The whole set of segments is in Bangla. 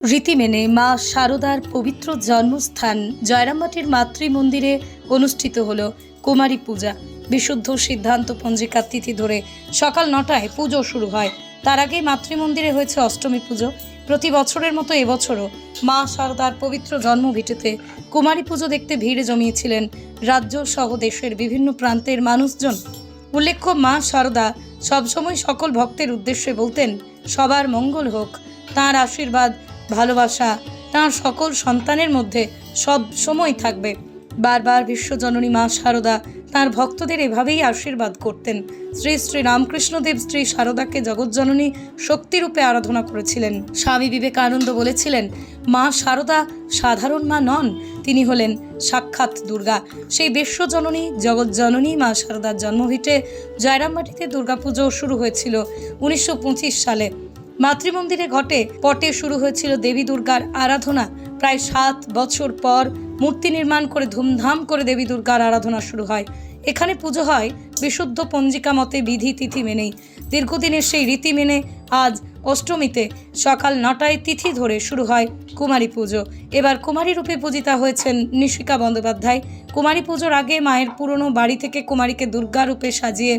রীতি মেনে মা শারদার পবিত্র জন্মস্থান জয়রামবাটির মাতৃ মন্দিরে অনুষ্ঠিত হল কুমারী পূজা। বিশুদ্ধ সিদ্ধান্ত পঞ্জিকার তিথি ধরে সকাল নটায় পুজো শুরু হয়। তার আগে মাতৃমন্দিরে হয়েছে অষ্টমী পুজো। প্রতি বছরের মতো এবছরও মা শারদার পবিত্র জন্মভিটেতে কুমারী পুজো দেখতে ভিড় জমিয়েছিলেন রাজ্য সহ দেশের বিভিন্ন প্রান্তের মানুষজন। উল্লেখ্য, মা শারদা সবসময় সকল ভক্তের উদ্দেশ্যে বলতেন, সবার মঙ্গল হোক, তাঁর আশীর্বাদ ভালোবাসা তাঁর সকল সন্তানের মধ্যে সব সময় থাকবে। বারবার বিশ্বজননী মা শারদা তাঁর ভক্তদের এভাবেই আশীর্বাদ করতেন। শ্রী শ্রী রামকৃষ্ণদেব স্ত্রী শারদাকে জগৎজননী শক্তিরূপে আরাধনা করেছিলেন। স্বামী বিবেকানন্দ বলেছিলেন, মা শারদা সাধারণ মা নন, তিনি হলেন সাক্ষাৎ দুর্গা। সেই বিশ্বজননী জগৎজননী মা শারদার জন্মভিটে জয়রামবাটিতে দুর্গাপুজো শুরু হয়েছিল উনিশশো পঁচিশ সালে। মাতৃমন্দিরে ঘটে, পটে শুরু হয়েছিল দেবী দুর্গার আরাধনা। প্রায় সাত বছর পর মূর্তি নির্মাণ করে ধুমধাম করে দেবী দুর্গার আরাধনা শুরু হয়। এখানে পুজো হয় বিশুদ্ধ পঞ্জিকা মতে বিধি তিথি মেনেই। দীর্ঘদিনের সেই রীতি মেনে আজ অষ্টমীতে সকাল নটায় তিথি ধরে শুরু হয় কুমারী পুজো। এবার কুমারী রূপে পূজিতা হয়েছেন নিশিকা বন্দ্যোপাধ্যায়। কুমারী পুজোর আগে মায়ের পুরনো বাড়ি থেকে কুমারীকে দুর্গা রূপে সাজিয়ে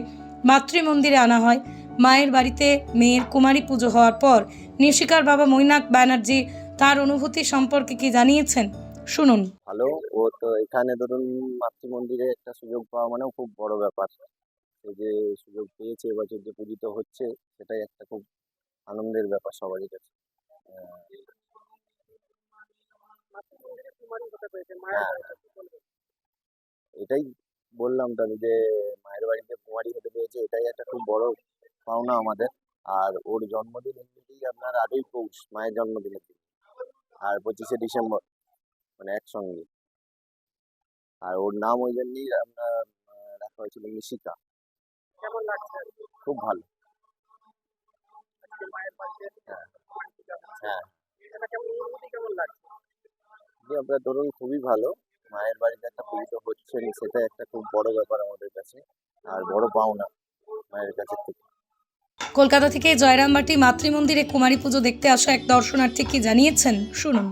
মাতৃমন্দিরে আনা হয়। মায়ের বাড়িতে মেয়ের কুমারী পুজো হওয়ার পর নিশিকার বাবা মৈনাক ব্যানার্জি তার অনুভূতি সম্পর্কে কি জানিয়েছেন? শুনুন। ভালো ও তো এখানে ধরুন মাতৃমন্দিরে একটা সুযোগ পাওয়া মানেও খুব বড় ব্যাপার। এই যে সুযোগ পেয়েছে এবছর যে পূজিত হচ্ছে সেটাই একটা খুব আনন্দের ব্যাপার সবারই কাছে। হ্যাঁ, এটাই বললাম তাহলে যে মায়ের বাড়িতে কুমারী হতে পেরেছে এটাই একটা খুব বড় পাওনা আমাদের। আর ওর জন্মদিন এমনিতেই আপনার আটই পৌষ মায়ের জন্মদিনের দিন। আর পঁচিশে ডিসেম্বর মানে একসঙ্গে। আর ওর নাম ওই জন্যই আপনার রাখা হয়েছিল নিশিকা। খুব ভালো। হ্যাঁ। পূজা হচ্ছে। হ্যাঁ আপনার ধরুন খুবই ভালো। মায়ের বাড়িতে একটা পূজিত হচ্ছেন সেটা একটা খুব বড় ব্যাপার আমাদের কাছে। আর বড় পাওনা মায়ের কাছে থেকে। কলকাতা থেকে জয়রামবাটি মাতৃমন্দিরে কুমারী পুজো দেখতে আসা এক দর্শনার্থী কি জানিয়েছেন? শুনুন।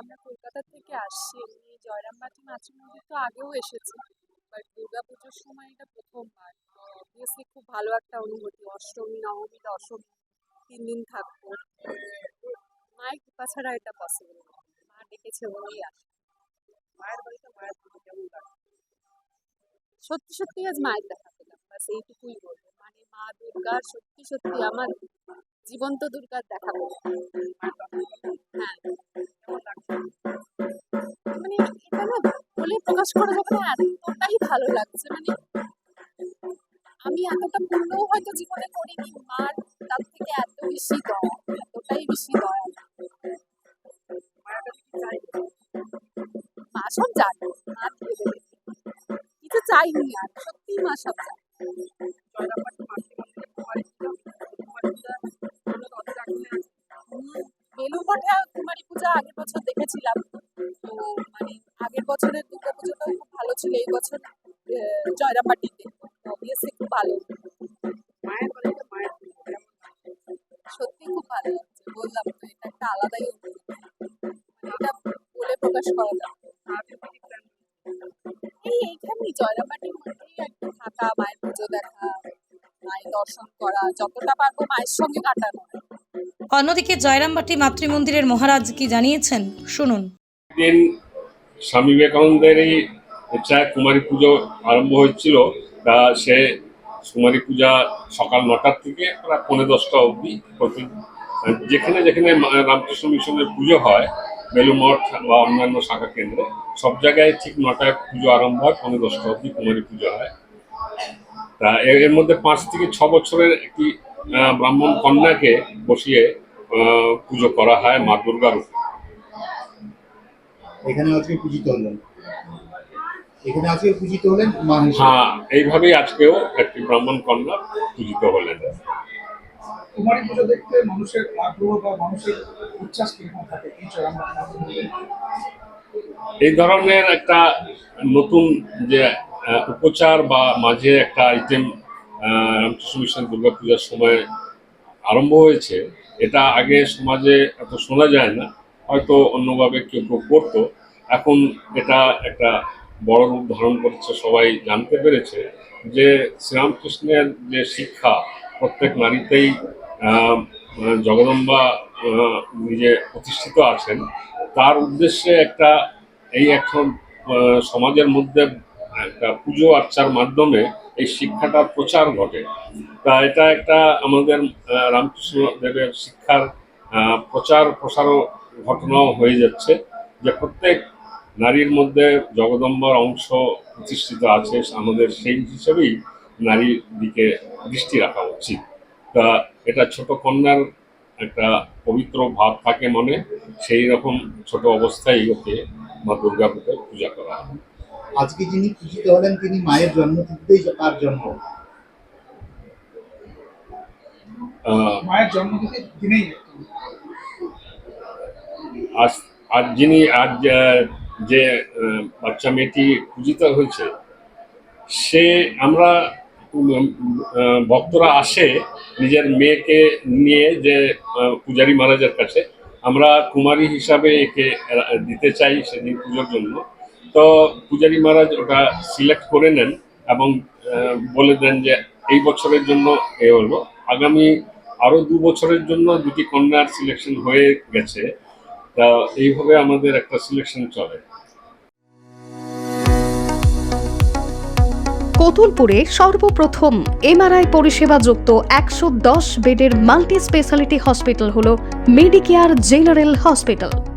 আমরা কলকাতা থেকে আসছি। এমনি জয়রামবাটি মাতৃমন্দির তো আগেও এসেছি বাট দুর্গা পুজোর সময় এটা প্রথমবার। অবভিয়াসলি খুব ভালো একটা অনুভূতি। অষ্টমী, নবমী, দশমী, তিন দিন থাকব। মায়ের কৃপা ছাড়া এটা পসিবল মা ডেকেছে বলেই আসে। মায়ের বাড়িতে মায়ের পুজো কেমন সত্যি সত্যি আজ মায়ের দেখা পেলাম। বাস এইটুকুই বলব। মা দুর্গার সত্যি সত্যি আমার জীবন্ত দুর্গার দেখা হ্যাঁ। মানে এটা না বলে প্রকাশ করা যাবে না এতটাই ভালো লাগছে। মানে আমি এতটা পুণ্যও হয়তো জীবনে করিনি, মার তার থেকে এত বেশি দয়া এতটাই বেশি দয়া মা সব জানে, মা কিছু চাইনি আর সত্যি মা সব জানে। আগের বছর দেখেছিলাম। তো মানে আগের বছরের দুর্গা পুজোটাও খুব ভালো ছিল এই বছর জয়রামবাটিতে। অবভিয়াসলি খুব ভালো। সত্যি খুব ভালো লাগছে বললাম তো এটা একটা আলাদাই এটা বলে প্রকাশ করা যায় এই এইখানেই জয়রামবাটির মধ্যেই একটু থাকা মায়ের পুজো দেখা মায়ের দর্শন করা যতটা পারব মায়ের সঙ্গে কাটানো। অন্যদিকে জয়রামবাটি মাতৃমন্দিরের মহারাজ কি জানিয়েছেন? শুনুন। দিন স্বামী বিবেকানন্দেরই ইচ্ছায় কুমারী পুজো আরম্ভ হয়েছিল। তা সে কুমারী পূজা সকাল নটার থেকে প্রায় পৌনে দশটা অবধি প্রতি যেখানে যেখানে রামকৃষ্ণ মিশনের পুজো হয় বেলুমঠ বা অন্যান্য শাখা কেন্দ্রে, সব জায়গায় ঠিক নটায় পুজো আরম্ভ হয়, পৌনে দশটা অবধি কুমারী পুজো হয়। তা এর মধ্যে পাঁচ থেকে ছ বছরের একটি ব্রাহ্মণ কন্যাকে বসিয়ে আহ, পুজো করা হয় মা দুর্গার উপর। এখানে আজকে পূজিত হলেন। এখানে আজকে পূজিত হলেন মা হ্যাঁ এইভাবেই আজকেও একটি ব্রাহ্মণ কন্যা পূজিত হলেন। কুমারী পুজো দেখতে মানুষের আগ্রহ বা মানুষের উচ্ছ্বাস কীরকম থাকে? এই এই ধরনের একটা নতুন যে উপচার বা মাঝে একটা আইটেম রামকৃষ্ণ মিশন দুর্গা পূজার সময় আরম্ভ হয়েছে। এটা আগে সমাজে এত শোনা যায় না। হয়তো অন্যভাবে কেউ কেউ করতো। এখন এটা একটা বড় রূপ ধারণ করছে, সবাই জানতে পেরেছে যে শ্রীরামকৃষ্ণের যে শিক্ষা, প্রত্যেক নারীতেই জগদম্বা নিজে প্রতিষ্ঠিত আছেন। তার উদ্দেশ্যে একটা, এই এখন সমাজের মধ্যে একটা পুজো আর্চার মাধ্যমে এই শিক্ষাটার প্রচার ঘটে। তা এটা একটা আমাদের রামকৃষ্ণ দেবের শিক্ষার প্রচার প্রসারও ঘটনাও হয়ে যাচ্ছে যে প্রত্যেক নারীর মধ্যে জগদম্বর অংশ প্রতিষ্ঠিত আছে আমাদের সেই হিসেবেই নারীর দিকে দৃষ্টি রাখা উচিত। তা এটা ছোট কন্যার একটা পবিত্র ভাব থাকে মনে, সেই রকম ছোট অবস্থায় ওকে মা দুর্গা পূজা করা হয়। আজকে যিনি পূজিত হলেন তিনি মায়ের জন্মতিথিতেই তার জন্ম। মায়ের জন্মতিথির দিনেই আজ আজ যিনি আজ যে বাচ্চা মেয়েটি পূজিত হয়েছে সে আমরা আহ, ভক্তরা আসে নিজের মেয়েকে নিয়ে যে পূজারী মহারাজের কাছে। আমরা কুমারী হিসাবে একে দিতে চাই সেদিন পুজোর জন্য। তো পূজারী মহারাজ ওটা সিলেক্ট করে নেন এবং বলে দেন যে এই বছরের জন্য এ হলো। আগামী আরও দু বছরের জন্য দুটি কন্যার সিলেকশন হয়ে গেছে। তা এইভাবে আমাদের একটা সিলেকশন চলে। কতুলপুরে সর্বপ্রথম এমআরআই পরিষেবা যুক্ত একশো দশ বেডের মাল্টি স্পেশালিটি হসপিটাল হল মেডিকেয়ার জেনারেল হসপিটাল